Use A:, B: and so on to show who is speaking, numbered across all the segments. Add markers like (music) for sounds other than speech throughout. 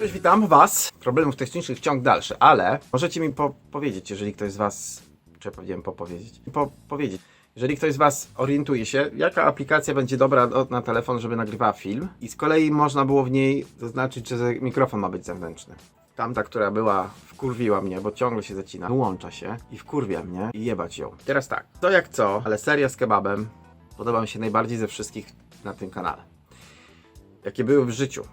A: Cześć, witam Was. Problemów technicznych ciąg dalszy, ale możecie mi po powiedzieć, jeżeli ktoś z Was, czy ja powiedziałem popowiedzieć, po powiedzieć, jeżeli ktoś z Was orientuje się, jaka aplikacja będzie dobra do- na telefon, żeby nagrywała film i z kolei można było w niej zaznaczyć, że mikrofon ma być zewnętrzny. Tamta, która była, wkurwiła mnie, bo ciągle się zacina, wyłącza się i wkurwia mnie i jebać ją. Teraz tak, to jak co, ale seria z kebabem podoba mi się najbardziej ze wszystkich na tym kanale. Jakie były w życiu.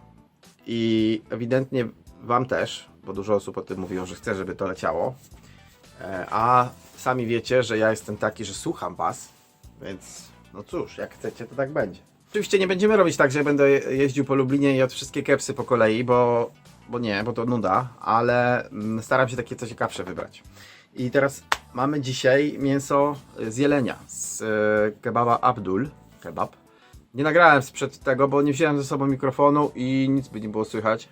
A: I ewidentnie Wam też, bo dużo osób o tym mówiło, że chce, żeby to leciało. E, A sami wiecie, że ja jestem taki, że słucham Was, więc no cóż, jak chcecie, to tak będzie. Oczywiście nie będziemy robić tak, że będę je- jeździł po Lublinie i jadł wszystkie kepsy po kolei, bo, bo nie, bo to nuda, ale mm, staram się takie coś ciekawsze wybrać. I teraz mamy dzisiaj mięso z jelenia, z e, kebaba Abdul, kebab. Nie nagrałem sprzed tego, bo nie wziąłem ze sobą mikrofonu i nic by nie było słychać.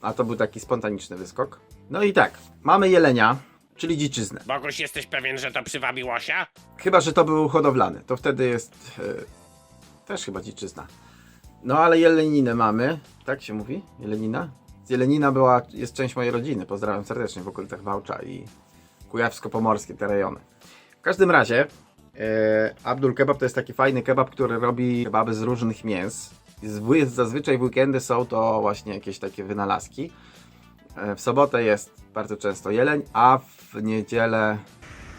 A: A to był taki spontaniczny wyskok. No i tak, mamy jelenia, czyli dziczyznę.
B: Boguś, jesteś pewien, że to przywabi łosia?
A: Chyba, że to był hodowlany, to wtedy jest e, też chyba dziczyzna. No ale jeleninę mamy, tak się mówi? Jelenina? Z Jelenina była, jest część mojej rodziny, pozdrawiam serdecznie w okolicach Wałcza i Kujawsko-Pomorskie te rejony. W każdym razie e, Abdul Kebab to jest taki fajny kebab, który robi kebaby z różnych mięs. Z- w- Zazwyczaj w weekendy są to właśnie jakieś takie wynalazki. E, W sobotę jest bardzo często jeleń, a w niedzielę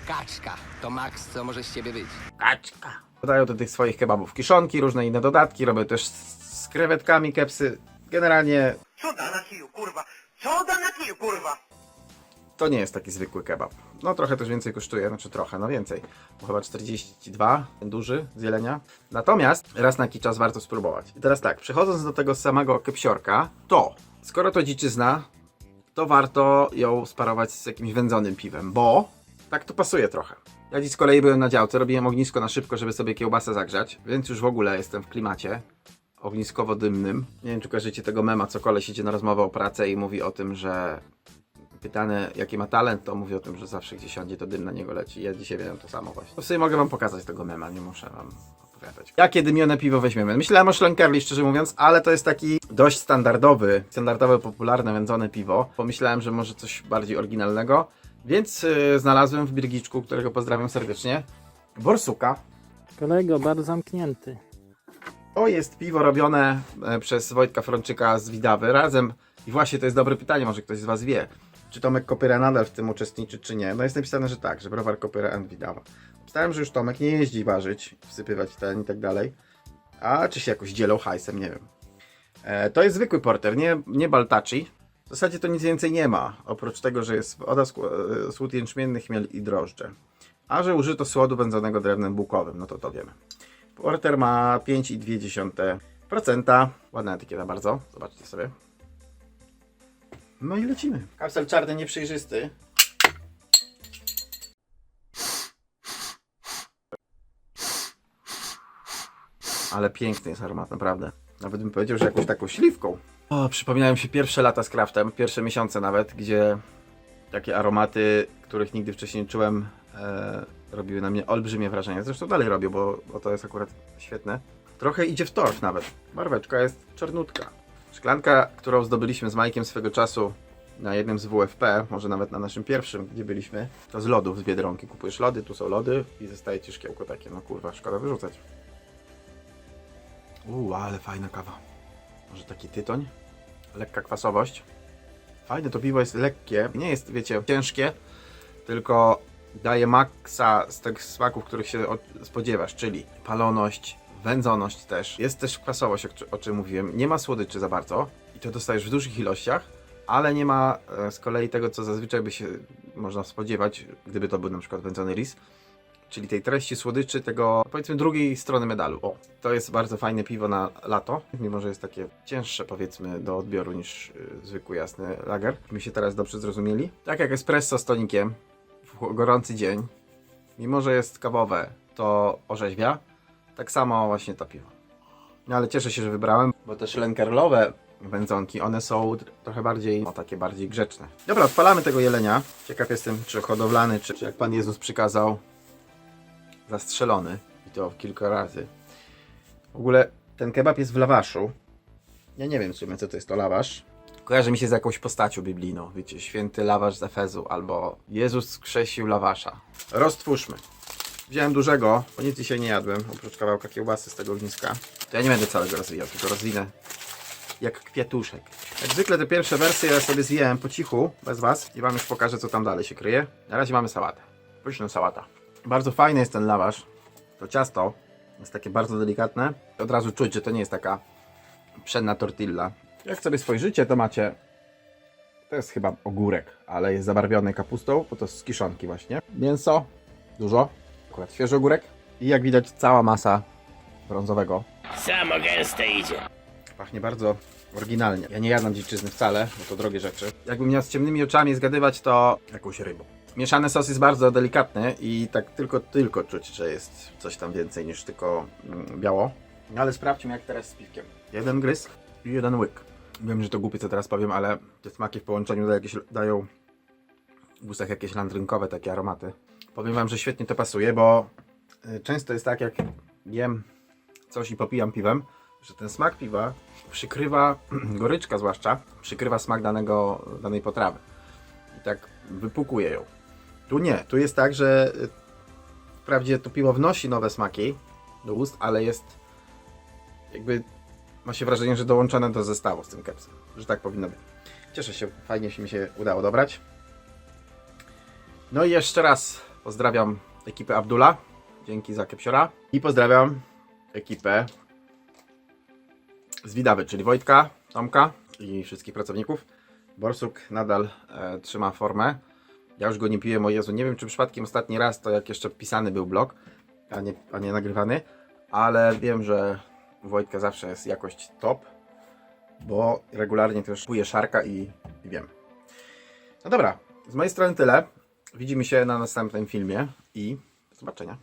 C: Kaczka, to maks, co może z ciebie być.
A: kaczka. Dodają do tych swoich kebabów kiszonki, różne inne dodatki, robią też z, z krewetkami kepsy. Generalnie
D: Co da na kiju, kurwa? Co da na kiju, kurwa?
A: To nie jest taki zwykły kebab. No trochę też więcej kosztuje, znaczy trochę, no więcej. Bo chyba 42, ten duży z jelenia. Natomiast raz na jakiś czas warto spróbować. I teraz tak, przechodząc do tego samego kepsiorka, to skoro to dziczyzna, to warto ją sparować z jakimś wędzonym piwem, bo tak to pasuje trochę. Ja dziś z kolei byłem na działce, robiłem ognisko na szybko, żeby sobie kiełbasę zagrzać, więc już w ogóle jestem w klimacie ogniskowo-dymnym. Nie wiem, czy kojarzycie tego mema, co koleś idzie na rozmowę o pracę i mówi o tym, że pytany, jaki ma talent, to mówi o tym, że zawsze gdzieś siądzie, to dym na niego leci. Ja dzisiaj wiem to samo właśnie. To sobie mogę wam pokazać tego mema, nie muszę wam opowiadać. Jakie dymione piwo weźmiemy? Myślałem o Schlenkerli, szczerze mówiąc, ale to jest taki dość standardowy, standardowe, popularne, wędzone piwo. Pomyślałem, że może coś bardziej oryginalnego, więc yy, znalazłem w Birgiczku, którego pozdrawiam serdecznie, Borsuka.
E: Kolego, bardzo zamknięty.
A: To jest piwo robione e, przez Wojtka Frączyka z Widawy razem. I właśnie to jest dobre pytanie, może ktoś z Was wie. Czy Tomek Kopyra nadal w tym uczestniczy, czy nie? No jest napisane, że tak, że browar Kopyra and Widawa. Myślałem, że już Tomek nie jeździ ważyć, wsypywać ten i tak dalej. A czy się jakoś dzielą hajsem, nie wiem. E, to jest zwykły porter, nie, nie Baltaci. W zasadzie to nic więcej nie ma, oprócz tego, że jest woda, e, słód jęczmienny, chmiel i drożdże. A że użyto słodu wędzonego drewnem bukowym, no to to wiemy. Porter ma 5,2%. Ładna etykieta bardzo. Zobaczcie sobie. No i lecimy. Kapsel czarny nieprzejrzysty. Ale piękny jest aromat, naprawdę. Nawet bym powiedział, że jakąś taką śliwką. O, przypominają się pierwsze lata z craftem, pierwsze miesiące nawet, gdzie takie aromaty, których nigdy wcześniej nie czułem, e, robiły na mnie olbrzymie wrażenie. Zresztą dalej robią, bo, bo to jest akurat świetne. Trochę idzie w torf nawet. Barweczka jest czarnutka. Szklanka, którą zdobyliśmy z Majkiem swego czasu na jednym z WFP, może nawet na naszym pierwszym, gdzie byliśmy, to z lodów z Biedronki. Kupujesz lody, tu są lody i zostaje ci szkiełko takie. No kurwa, szkoda wyrzucać. Uuu, ale fajna kawa. Może taki tytoń? Lekka kwasowość. Fajne to piwo jest lekkie, nie jest, wiecie, ciężkie, tylko daje maksa z tych smaków, których się spodziewasz, czyli paloność, wędzoność też. Jest też kwasowość, o, czy- o czym mówiłem. Nie ma słodyczy za bardzo i to dostajesz w dużych ilościach, ale nie ma e, z kolei tego, co zazwyczaj by się można spodziewać, gdyby to był na przykład wędzony ris. Czyli tej treści słodyczy, tego powiedzmy drugiej strony medalu. O, to jest bardzo fajne piwo na lato, mimo że jest takie cięższe powiedzmy do odbioru niż y, zwykły jasny lager. My się teraz dobrze zrozumieli. Tak jak espresso z tonikiem w gorący dzień, mimo że jest kawowe, to orzeźwia. Tak samo właśnie to piwo. No ale cieszę się, że wybrałem, bo te szlenkerlowe wędzonki, one są tr- trochę bardziej, no takie bardziej grzeczne. Dobra, odpalamy tego jelenia. Ciekaw jestem, czy hodowlany, czy, czy jak Pan Jezus przykazał, zastrzelony. I to kilka razy. W ogóle ten kebab jest w lawaszu. Ja nie wiem w sumie, co to jest to lawasz. Kojarzy mi się z jakąś postacią biblijną. Wiecie, święty lawasz z Efezu albo Jezus skrzesił lawasza. Roztwórzmy. Wziąłem dużego, bo nic dzisiaj nie jadłem, oprócz kawałka kiełbasy z tego ogniska. To ja nie będę całego rozwijał, tylko rozwinę jak kwiatuszek. Jak zwykle te pierwsze wersje ja sobie zwijałem po cichu, bez was i wam już pokażę co tam dalej się kryje. Na razie mamy sałatę. Pyszna sałata. Bardzo fajny jest ten lawasz. To ciasto jest takie bardzo delikatne. Od razu czuć, że to nie jest taka pszenna tortilla. Jak sobie spojrzycie, to macie to jest chyba ogórek, ale jest zabarwiony kapustą, bo to z kiszonki właśnie. Mięso, dużo, akurat świeży ogórek i jak widać cała masa brązowego
B: Samo gęste idzie.
A: Pachnie bardzo oryginalnie. Ja nie jadam dziczyzny wcale, bo to drogie rzeczy. Jakbym miał z ciemnymi oczami zgadywać, to jakąś rybą. Mieszany sos jest bardzo delikatny i tak tylko, tylko czuć, że jest coś tam więcej niż tylko mm, biało. No ale sprawdźmy jak teraz z piwkiem. Jeden gryz i jeden łyk. Wiem, że to głupie co teraz powiem, ale te smaki w połączeniu dają, jakieś, dają w ustach jakieś landrynkowe takie aromaty. Powiem wam, że świetnie to pasuje, bo y, często jest tak jak jem coś i popijam piwem, że ten smak piwa przykrywa, (clears throat) goryczka zwłaszcza, przykrywa smak danego, danej potrawy. I tak wypukuje ją. Tu nie, tu jest tak, że y, wprawdzie to piwo wnosi nowe smaki do ust, ale jest jakby ma się wrażenie, że dołączone do zestawu z tym kepsem. Że tak powinno być. Cieszę się, fajnie się mi się udało dobrać. No i jeszcze raz pozdrawiam ekipę Abdula. Dzięki za kepsiora. I pozdrawiam ekipę z Widawy, czyli Wojtka, Tomka i wszystkich pracowników. Borsuk nadal e, trzyma formę. Ja już go nie piję, o Jezu, nie wiem czy przypadkiem ostatni raz to jak jeszcze pisany był blog, a nie, a nie nagrywany, ale wiem, że Wojtka zawsze jest jakość top, bo regularnie też kupuję szarka i, i wiem. No dobra, z mojej strony tyle. Widzimy się na następnym filmie i do zobaczenia.